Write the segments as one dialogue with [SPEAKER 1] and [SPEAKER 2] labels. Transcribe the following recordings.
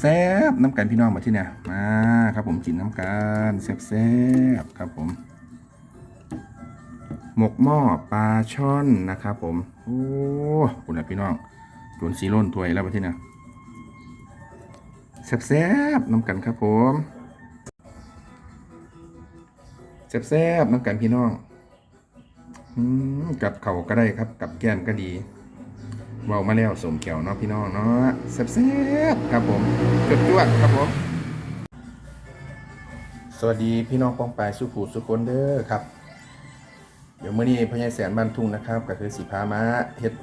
[SPEAKER 1] แซ่บๆน้ำกันพี่น้องมาที่เนี่ยมาครับผมกินน้ำกันแซ่บๆครับผมหมกหม้อปลาช่อนนะครับ ผมโอ้คุณนะพี่น้องจนสีร่นถ้วยแล้วมาที่เนี่ยแซ่บๆน้ำกันครับผมแซ่บๆน้ำกันพี่น้องอืมกับเขาก็ได้ครับ กับแก้มก็ดี เบามาแล้วสมแก้วเนาะพี่น้องเนาะแซ่บๆครับผมจดจวดครับผม สวัสดีพี่น้องป้องปายสุขูสุคนเด้อครับ เดี๋ยวเมื้อนี้พญายแสนบ้านทุ่งนะครับ ก็คือสิพามาเฮ็ด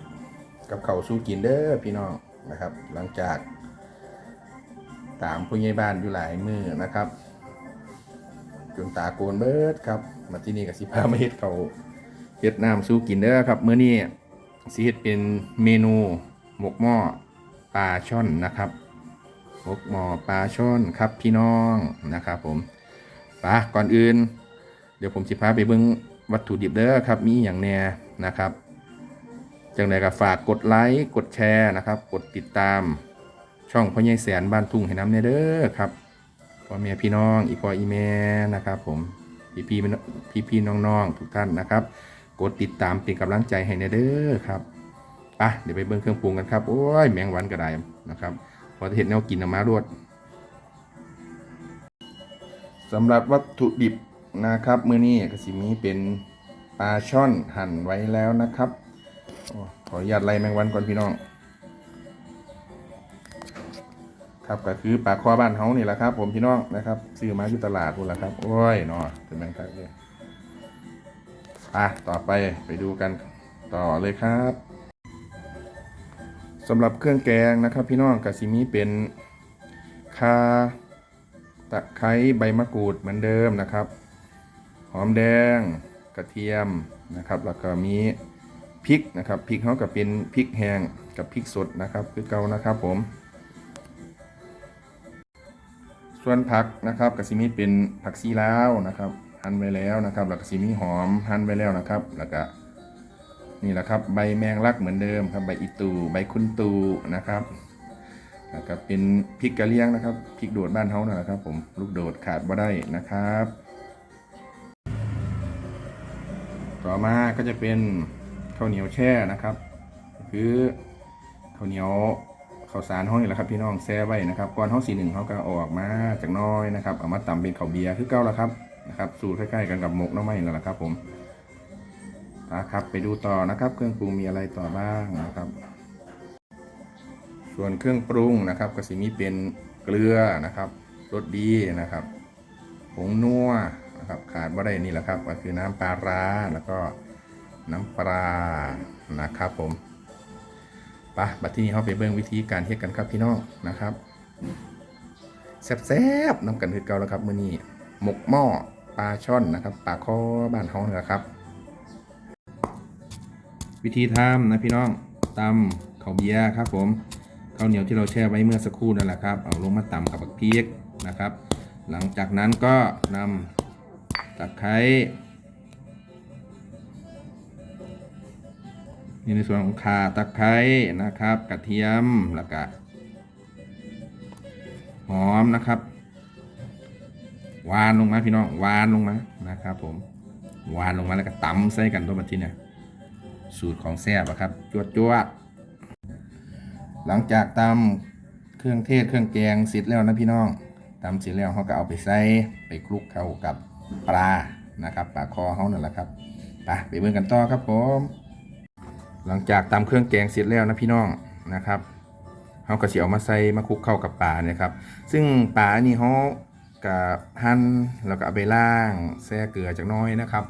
[SPEAKER 1] กับเขาสู้กินเด้อพี่น้องนะครับ หลังจาก ตามผู้ใหญ่บ้านอยู่หลายมือนะครับ จนตาโกนเบิดครับ มาที่นี่ก็สิพามาเฮ็ดเขาเฮ็ดน้ำสู้กินเด้อครับเมื้อนี้ สิเฮ็ดเป็นเมนูหมกหม้อปลาช่อนนะครับหมกหม้อปลาช่อนครับพี่น้องนะครับผมไปะก่อนอื่น เดี๋ยวผมสิพาไปเบิ่งวัตถุดิบเด้อครับ มีอย่างแน่นะครับจังใดก็ฝากกดไลค์กดแชร์นะครับ กดติดตามช่องพ่อใหญ่แสนบ้านทุ่งให้น้ำเนเด้อครับพ่อแม่พี่น้องอีพ่ออีแม่นะครับ ผมพี่พี่พี่พี่น้องๆทุกท่านนะครับ กดติดตามเป็นกำลังใจให้เนเด้อครับไปะเดี๋ยวไปเบิ่งเครื่องปรุงกันครับโอ้ยแมงวันก็ได้นะครับพอจะเห็นแนวกินออกมารวดสำหรับวัตถุดิบนะครับ มื้อนี้ก็สิมีเป็นปลาช่อนหั่นไว้แล้วนะครับอขออนุญาตไล่แมงวันก่อนพี่น้อง ครับก็คือปลาคอบ้านเฮานี่แหละครับ ผมพี่น้องนะครับซื้อมาอยู่ตลาดนู่นแหละครับโอ้ยเนาะเป็นแมงครับเลย อะต่อไปไปดูกันต่อเลยครับสำหรับเครื่องแกงนะครับพี่น้องกะซิมีเป็นคาตะไคร้ใบมะกรูดเหมือนเดิมนะครับ หอมแดงกระเทียมนะครับ แล้วก็มีพริกนะครับพริกเขากับเป็นพริกแห้งกับพริกสดนะครับคือเก่านะครับผม ส่วนผักนะครับกสิมีเป็นผักซีลาวนะครับ หั่นไว้แล้วนะครับแล้วก็สิมีหอมหั่นไว้แล้วนะครับ แล้วก็นี่แหละครับใบแมงลักเหมือนเดิมครับ ใบอีตูใบคุณตูนะครับแล้วก็เป็นพริกกะเหรี่ยงนะครับพริกโดดบ้านเฮานั่นแหละครับ ผมลูกโดดขาดบ่ได้นะครับ ต่อมาก็จะเป็นข้าวเหนียวแช่นะครับคือข้าวเหนียวข้าวสารห้องนี่แหละครับพี่น้องแช่ไว้นะครับก่อนห้องสีหนึ่งเขาก็ออกมาจากน้อยนะครับเอามาตำเป็นข้าวเบียร์คือเก้าแล้วครับ นะครับ สูตรใกล้ๆกันกับหมกน้ำไม้แล้วละครับ ผมนะครับ ไปดูต่อนะครับ เครื่องปรุงมีอะไรต่อบ้างนะครับ ส่วนเครื่องปรุงนะครับก็สิมีเป็นเกลือนะครับรสดีนะครับผงนัวนะครับ ขาดว่าได้นี่แหละครับ ก็คือน้ำปลาร้าแล้วก็น้ำปลานะครับ ผมปะบัดที่นี้เขาไปเบิ่งวิธีการเฮ็ดกันครับพี่น้องนะครับแซ่บๆน้ำกันคือเก่าแล้วครับมื้อนี้หมกหม้อ ปลาช่อนนะครับปลาคอบ้านเฮานี่แหละครับ วิธีทำนะพี่น้องตำข้าวเบียร์ครับผมข้าวเหนียวที่เราแช่ไว้เมื่อสักครู่นั่นแหละครับเอาลงมาตำกับบักพริกนะครับ หลังจากนั้นก็นำตะไคร้นี่ในส่วนของข่าตะไคร้นะครับ กระเทียมแล้วก็หอมนะครับ วานลงมาพี่น้องวานลงมานะครับผมวานลงมาแล้วก็ตำใส่กันตัวบัดทีเนี่ยสูตรของแซ่บครับจวดจวดหลังจากตำเครื่องเทศเครื่องแกงเสร็จแล้วนะพี่น้องตำเสร็จแล้วเขาก็เอาไปใส่ไปคลุกเข้ากับปลานะครับปลาคอเขานั่นแหละครับไปไปเบิ่งกันต่อครับผมหลังจากตำเครื่องแกงเสร็จแล้วนะพี่น้องนะครับเขาก็สิเอามาใส่มาคลุกเข้ากับปลาเนี่ยครับซึ่งปลานี่เขา กับหั่นแล้วก็เอาไปล่างแช่เกลือจากหน้อยนะครับ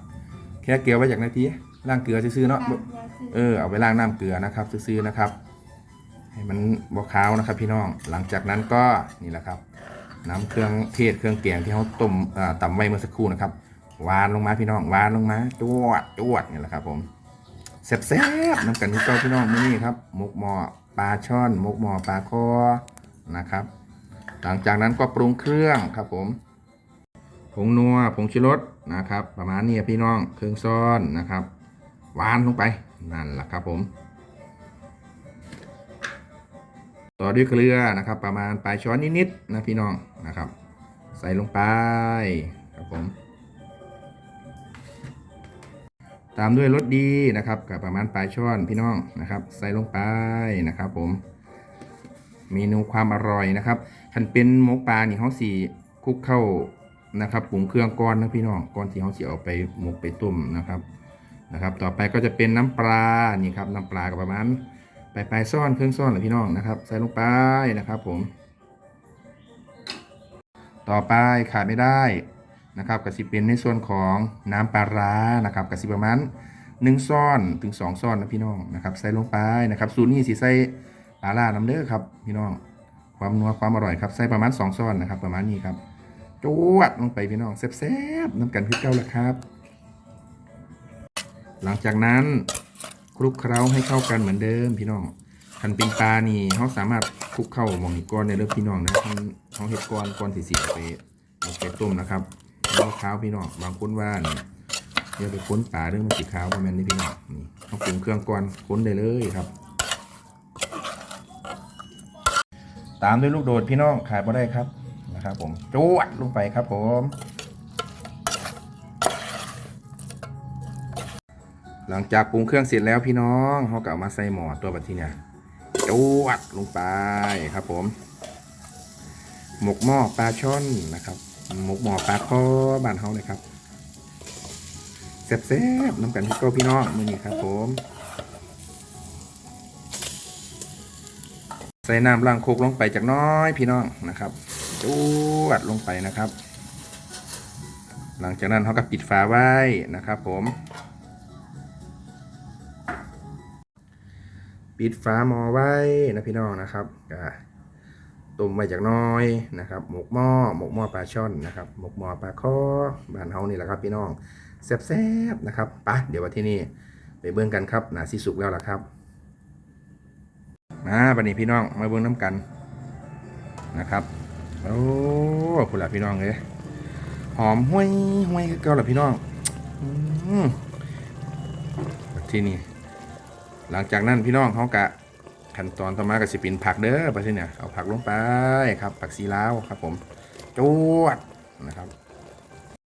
[SPEAKER 1] แค่เกลือไว้จากนาทีล่างเกลือซื่อๆเนาะเออเอาไปล้างน้ำเกลือนะครับซื้อๆนะครับ ให้มันบอขาวนะครับ พี่น้องหลังจากนั้นก็นี่แหละครับ น้ำเครื่องเทศเครื่องแกงที่เขาต้มอ่าตำไว้เมื่อสักครู่นะครับวานลงมาพี่น้องวานลงมาจวดจวดนี่แหละครับผมแซ่บๆน้ำกันทุกเจ้าพี่น้องมื้อนี่ครับหมกหม้อปลาช่อนหมกหม้อปลาคอนะครับ หลังจากนั้นก็ปรุงเครื่องครับผม ผงนัว ผงชูรสนะครับ ประมาณนี้พี่น้อง เครื่องซ้อนนะครับ หวานลงไปนั่นแหละครับผม ต่อด้วยเกลือนะครับ ประมาณปลายช้อนนิดๆนะพี่น้องนะครับ ใส่ลงไปครับผม ตามด้วยรสดีนะครับกับประมาณปลายช้อนพี่น้องนะครับ ใส่ลงไปนะครับผม เมนูความอร่อยนะครับคันเป็นหมกปลานี่เขาสีคุกเข้านะครับปรุงเครื่องก่อนนะพี่น้องก่อนที่เขาสีเอาไปหมกไปต้มนะครับนะครับ ต่อไปก็จะเป็นน้ำปลานี่ครับน้ำปลากับประมาณปลายปลายซ่อนเครื่องซ่อนเลยพี่น้องนะครับ ใส่ลงไปนะครับผม ต่อไปขาดไม่ได้นะครับกระสิเป็นในส่วนของน้ำปลาร้านะครับกระสิประมาณหนึ่งซ่อนถึงสองซ่อนนะพี่น้องนะครับ ใส่ลงไปนะครับ สูตรนี้สีใส่ ปลาล่าน้ำเด้อครับ พี่น้อง ความนัวความอร่อยครับใส่ประมาณสองซ่อนนะครับ ประมาณนี้ครับจวดลงไปพี่น้องแซ่บๆน้ำกันคือเก้าแล้วครับ หลังจากนั้นคลุกเคล้าให้เข้ากันเหมือนเดิมพี่น้องคันเป็นปลานี่เขาสามารถคลุกเข้าหมองก้อนในเรื่องพี่น้องนะเขาเขาเห็ดก้อนก้อนสีสีไปเอาไปต้มนะครับแล้วข้าวพี่น้องบางคนว่านเดี๋ยวไปค้นปลาเรื่องมันสีขาวประมาณนี้พี่น้องนี่เขาปรุงเครื่องก้อนค้นได้เลยครับ ตามด้วยลูกโดดพี่น้องขายบ่ได้ครับนะครับผมจวดลงไปครับผม หลังจากปรุงเครื่องเสร็จแล้วพี่น้องเขาก็เอามาใส่หม้อตัวแบบที่เนี่ยจวดลงไปครับผม หมกหม้อปลาช่อนนะครับ หมกหม้อปลาคอบ้านเขาเลยครับแซ่บๆน้ำกันพี่โก้พี่น้องมือนี้ครับผม ใส่น้ำล้างโคกลงไปจากน้อยพี่น้องนะครับจวดลงไปนะครับ หลังจากนั้นเขาก็ปิดฝาไว้นะครับ ผม ปิดฝาหม้อไว้นะพี่น้องนะครับต้มไว้จากน้อยนะครับ หมกหม้อหมกหม้อปลาช่อนนะครับ หมกหม้อปลาคอบ้านเฮานี่แหละครับ พี่น้องแซ่บๆนะครับปะเดี๋ยววันที่นี่ไปเบิ่งกันครับหนาสิสุกแล้วล่ะครับ มาบันนี้พี่น้องมาเบิ่งน้ำกันนะครับโอ้คุณล่ะพี่น้องเลยหอมห้วยห้วยเก็ล่ะพี่น้องอที่นี่หลังจากนั้นพี่น้องเขากะขั้นตอนต่อมาก็สิป็นผักเด้อไปที่เนี่ยเอาผักลงไปครับ ผักซีลาวครับ ผมจวดนะครับ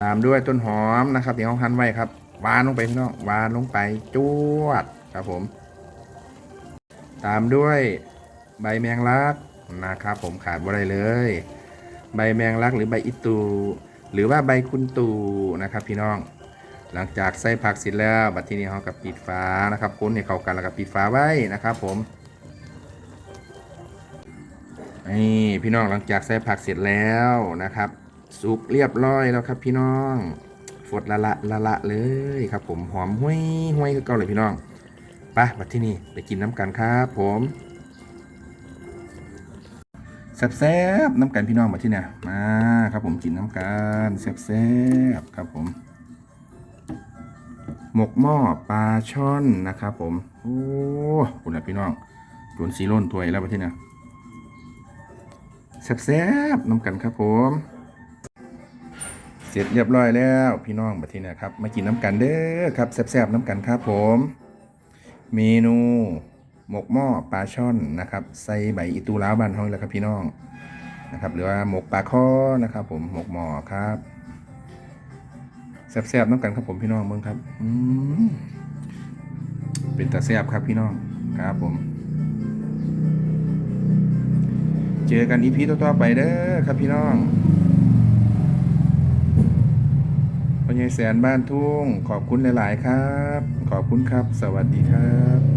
[SPEAKER 1] ตามด้วยต้นหอมนะครับที่เขาหั่นไว้ครับวานลงไปพี่น้องวานลงไปจวดครับผม ตามด้วยใบแมงลักนะครับผมขาดบ่ได้เลย ใบแมงลักหรือใบอิตู หรือว่าใบคุณตูนะครับพี่น้อง หลังจากใส่ผักเสร็จแล้ว บัดทีนี้เรากับปิดฝานะครับคนให้เข้ากันแล้วก็ปิดฝาไว้นะครับผมนี่พี่น้องหลังจากใส่ผักเสร็จแล้วนะครับสุกเรียบร้อยแล้วครับพี่น้องฟดละละละละเลยครับผมหอมห้วยห้วยคือเก่าเลยพี่น้อง ไปบัดที่นี่ไปกินน้ำกันครับผมแซ่บๆน้ำกันพี่น้องบัดที่นี่มาครับผมกินน้ำกันแซ่บๆครับผม หมกหม้อปลาช่อนนะครับผม โอ้คุณนะพี่น้องจวนสีล้นถ้วยแล้วบัดที่นี่แซ่บๆน้ำกันครับผม เสร็จเรียบร้อยแล้วพี่น้องบัดที่นี่ครับมากินน้ำกันเด้อครับแซ่บๆน้ำกันครับผม เมนู หมกหม้อปลาช่อนนะครับ ใส่ใบอีตูล้าวบ้านเฮาแล้วครับพี่น้องนะครับ หรือว่าหมกปลาข้อนะครับ ผมหมกหม้อครับแซ่บๆน้ำกันครับผมพี่น้องเมืองครับอืเป็นตาแซ่บครับพี่น้องครับผม เจอกันอีพีต่อๆไปเด้อครับพี่น้อง ยายแสนบ้านทุ่ง ขอบคุณหลาย ๆ ครับ ขอบคุณครับ สวัสดีครับ